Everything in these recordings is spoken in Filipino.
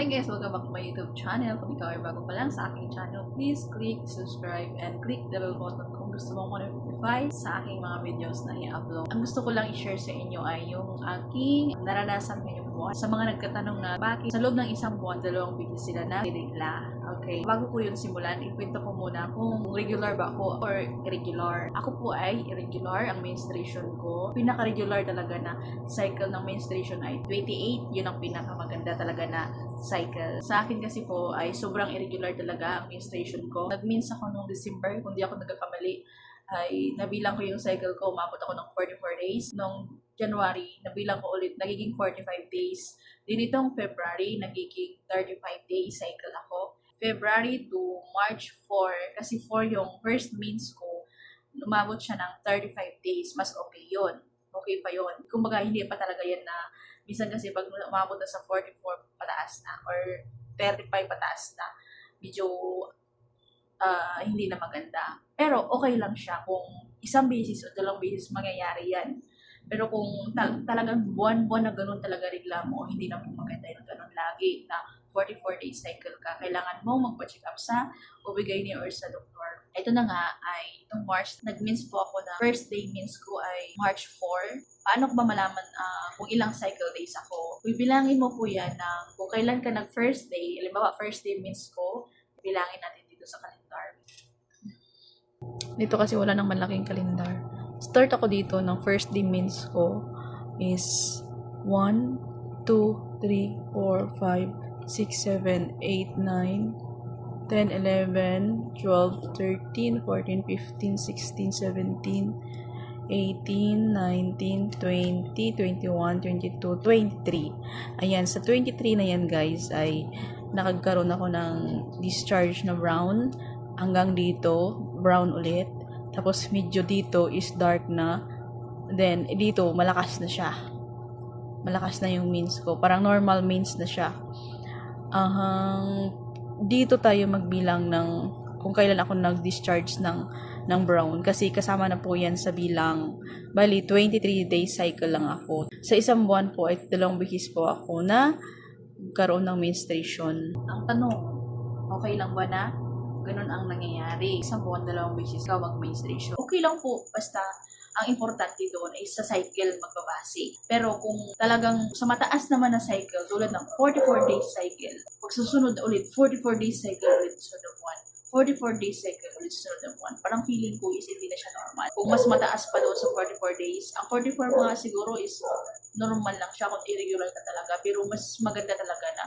Hi guys! Welcome back to my YouTube channel. Kung ikaw ay bago pa lang sa aking channel, please click subscribe and click the bell button kung gusto mong ma-notify sa aking mga videos na i-upload. Ang gusto ko lang i-share sa inyo ay yung aking naranasan ngayong buwan. Sa mga nagtatanong na bakit sa loob ng isang buwan, dalawang beses sila na binigla. Okay, bago ko yun simulan, ikwento ko muna kung regular ba ako or irregular. Ako po ay irregular ang menstruation ko. Pinaka-regular talaga na cycle ng menstruation ay 28. Yun ang pinakamaganda talaga na cycle. Sa akin kasi po ay sobrang irregular talaga ang menstruation ko. Nag-mins ako nung December, kung di ako nagkakamali, ay nabilang ko yung cycle ko, umabot ako ng 44 days. Nung January, nabilang ko ulit, nagiging 45 days. Din itong February, nagiging 35 days cycle ako. February to March 4, kasi 4 yung first means ko, umabot siya ng 35 days, mas okay yon Okay pa yon Kumbaga, hindi pa talaga yan na, minsan kasi pag umabot na sa 44 pataas na, or 35 pataas na, medyo ah, hindi na maganda. Pero okay lang siya kung isang beses o dalawang beses mangyayari yan. Pero kung tal- talagang buwan-buwan na ganun talaga reklamo, hindi na po maganda yung ganun lagi na 44 day cycle ka. Kailangan mo magpa-check up sa ubigay ni or sa doktor. Ito na nga ay itong March, nag-means po ako na first day means ko ay March 4. Paano ko ba malaman ah, kung ilang cycle days ako? Bibilangin mo po yan ng kung kailan ka nag first day, halimbawa first day means ko, bilangin natin dito sa calendar. Dito kasi wala nang malaking kalendar. Start ako dito ng first day ko is 1, 2, 3, 4, 5, 6, 7, 8, 9, 10, 11, 12, 13, 14, 15, 16, 17, 18, 19, 20, 21, 22, 23. Ayan, sa 23 na yan guys ay nakagkaroon ako ng discharge na brown hanggang dito, brown ulit. Tapos medyo dito is dark na. Then dito malakas na siya. Malakas na yung means ko. Parang normal means na siya. Ahang dito tayo magbilang ng kung kailan ako nag-discharge ng ng brown kasi kasama na po yan sa bilang bali 23 day cycle lang ako sa isang buwan po ay dalawang bihis po ako na karoon ng menstruation ang tanong okay lang ba na ganun ang nangyayari isang buwan dalawang beses ka mag-menstruation okay lang po basta ang importante doon ay sa cycle magbabase. Pero kung talagang sa mataas naman na cycle, tulad ng 44 days cycle, pag susunod ulit, 44 days cycle ulit susunod ng buwan, 44 days cycle ulit susunod ng buwan, parang feeling ko is hindi na siya normal. Kung mas mataas pa doon sa 44 days, ang 44 mga siguro is normal lang siya kung irregular ka talaga, pero mas maganda talaga na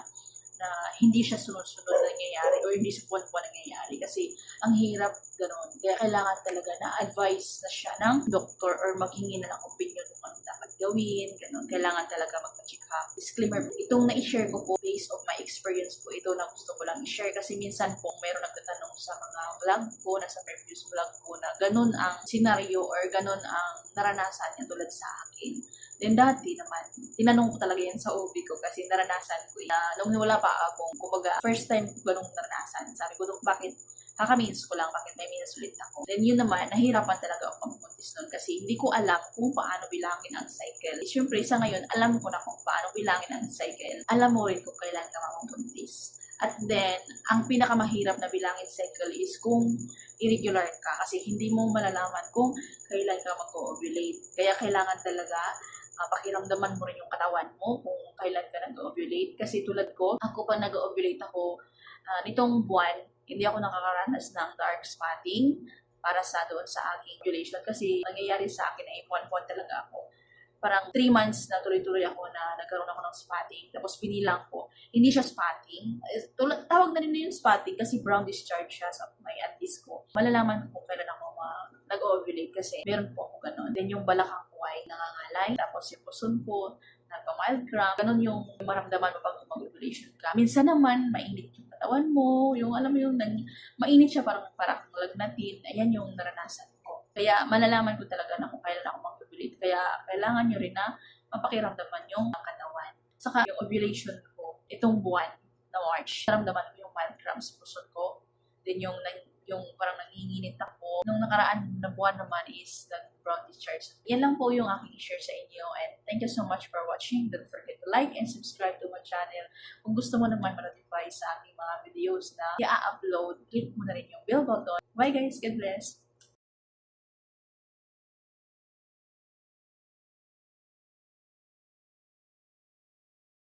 na hindi siya sunod-sunod na nangyayari or hindi siya buwan-buwan nangyayari kasi ang hirap ganun. Kaya kailangan talaga na advice na siya ng doktor or maghingi na ng opinion kung ano dapat gawin, ganun. Kailangan talaga magpa-check up. Disclaimer itong na-share ko po based of my experience po, ito na gusto ko lang i-share kasi minsan po mayroon nagtatanong sa mga vlog ko, nasa previous vlog ko na ganun ang scenario or ganun ang naranasan niya tulad sa akin. Then dati naman, tinanong ko talaga yan sa OB ko kasi naranasan ko na nung wala pa ako, kumbaga first time ko ganung naranasan. Sabi ko, bakit kaka-means ko lang, bakit may means ulit ako. Then yun naman, nahirapan talaga mag-buntis nun kasi hindi ko alam kung paano bilangin ang cycle. Siyempre, sa ngayon, alam ko na kung paano bilangin ang cycle. Alam mo rin kung kailan ka magbuntis. At then, ang pinakamahirap na bilangin cycle is kung irregular ka kasi hindi mo malalaman kung kailan ka mag-ovulate. Kaya kailangan talaga uh, pakiramdaman mo rin yung katawan mo kung kailan ka nag-ovulate. Kasi tulad ko, ako pa nag-ovulate ako uh, nitong buwan, hindi ako nakakaranas ng dark spotting para sa doon sa aking ovulation kasi nangyayari sa akin ay buwan-buwan talaga ako. Parang 3 months na tuloy-tuloy ako na nagkaroon ako ng spotting. Tapos pinilang ko. Hindi siya spotting. Tawag na rin na yung spotting kasi brown discharge siya sa may antis ko. Malalaman ko kung kailan ako ma- nag-ovulate kasi meron po ako ganun. Then yung balakang ko ay nangangalay. Tapos yung puson ko, nagpa-mild cramp. Ganun yung maramdaman mo pag mag-ovulation ka. Minsan naman, mainit katawan mo. Yung alam mo yung nang, mainit siya parang parang lagnatin. Ayan yung naranasan ko. Kaya malalaman ko talaga na kung kailan ako mag-ovulate. Kaya kailangan nyo rin na mapakiramdaman yung katawan. Saka yung ovulation ko, itong buwan na March, naramdaman ko yung mild cramps sa puson ko. Then yung nang- yung parang nanginginit ako. Nung nakaraan na buwan naman is the brown discharge. Yan lang po yung aking i-share sa inyo and thank you so much for watching. Don't forget to like and subscribe to my channel. Kung gusto mo naman ma-notify sa aking mga videos na i-upload, click mo na rin yung bell button. Bye guys! God bless!